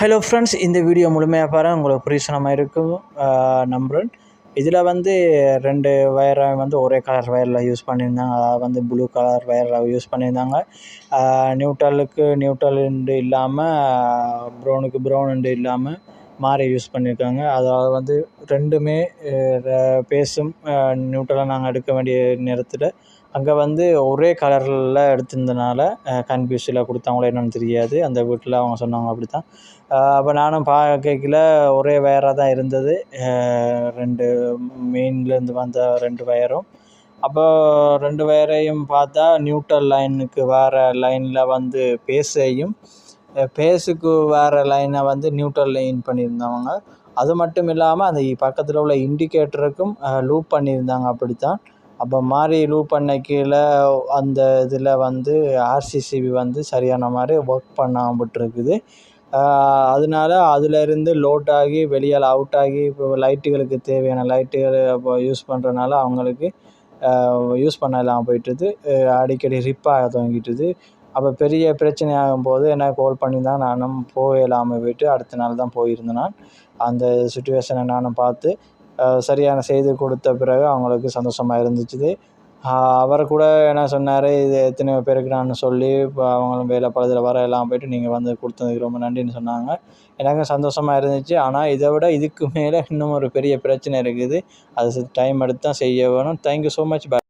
Hello friends இந்த video முழுமையாக பாருங்கள் உங்களுக்கு புரிசனமாக இருக்கும். நம்புகிறேன் இதில் வந்து ரெண்டு வயரை வந்து ஒரே கலர் வயரில் யூஸ் பண்ணியிருந்தாங்க. அதாவது வந்து ப்ளூ கலர் வயரில் யூஸ் பண்ணியிருந்தாங்க. நியூட்ரலுக்கு நியூட்ரல் இல்லாமல் ப்ரௌனுக்கு ப்ரௌன் இல்லாமல் மாறி யூஸ் பண்ணியிருக்காங்க அதாவது வந்து ரெண்டுமே பேஸும் நியூட்ரலாக நாங்கள் எடுக்க வேண்டிய நேரத்தில் அங்கே வந்து ஒரே கலரில் எடுத்திருந்தனால கன்ஃபியூஸில் கொடுத்தாங்களோ என்னன்னு தெரியாது. அந்த வீட்டில் அவங்க சொன்னாங்க அப்படி தான் அப்போ நானும் பார்க்கல ஒரே வயராக தான் இருந்தது. ரெண்டு மெயின்லேருந்து வந்த ரெண்டு வயரும் அப்போ ரெண்டு வயரையும் பார்த்தா நியூட்ரல் லைனுக்கு வர லைனில் வந்து பேஸையும் பேஸுக்கு வேறு லைனை வந்து நியூட்ரல் லைன் பண்ணியிருந்தவங்க. அது மட்டும் இல்லாமல் அந்த பக்கத்தில் உள்ள இண்டிகேட்டருக்கும் லூப் பண்ணியிருந்தாங்க அப்படித்தான். அப்போ மாதிரி லூப் பண்ண கீழே அந்த இதில் வந்து ஆர்சிசிபி வந்து சரியான மாதிரி ஒர்க் பண்ணாமல் விட்டுருக்குது அதனால அதுலேருந்து லோட் ஆகி வெளியால் அவுட் ஆகி இப்போ லைட்டுகளுக்கு தேவையான லைட்டுகள் இப்போ யூஸ் பண்ணுறனால அவங்களுக்கு யூஸ் பண்ண இல்லாமல் போயிட்டுது. அடிக்கடி ரிப் ஆக துவங்கிட்டுது அப்போ பெரிய பிரச்சனை ஆகும்போது என்ன கால் பண்ணி தான் நானும் போக இல்லாமல் போயிட்டு அடுத்த நாள் தான் போயிருந்தேன் நான். அந்த சுச்சுவேஷனை நானும் பார்த்து சரியான செய்தி கொடுத்த பிறகு அவங்களுக்கு சந்தோஷமாக இருந்துச்சு அவர் கூட என்ன சொன்னார் இது எத்தனை பேருக்கு நான் சொல்லி இப்போ அவங்களும் வேலை பழுதில் வர எல்லாம் போயிட்டு நீங்கள் வந்து கொடுத்ததுக்கு ரொம்ப நன்றின்னு சொன்னாங்க. எனக்கும் சந்தோஷமாக இருந்துச்சு. ஆனால் இதை விட இதுக்கு மேலே இன்னும் ஒரு பெரிய பிரச்சனை இருக்குது. அது டைம் எடுத்து தான் செய்ய வேணும் தேங்க்யூ ஸோ மச் பை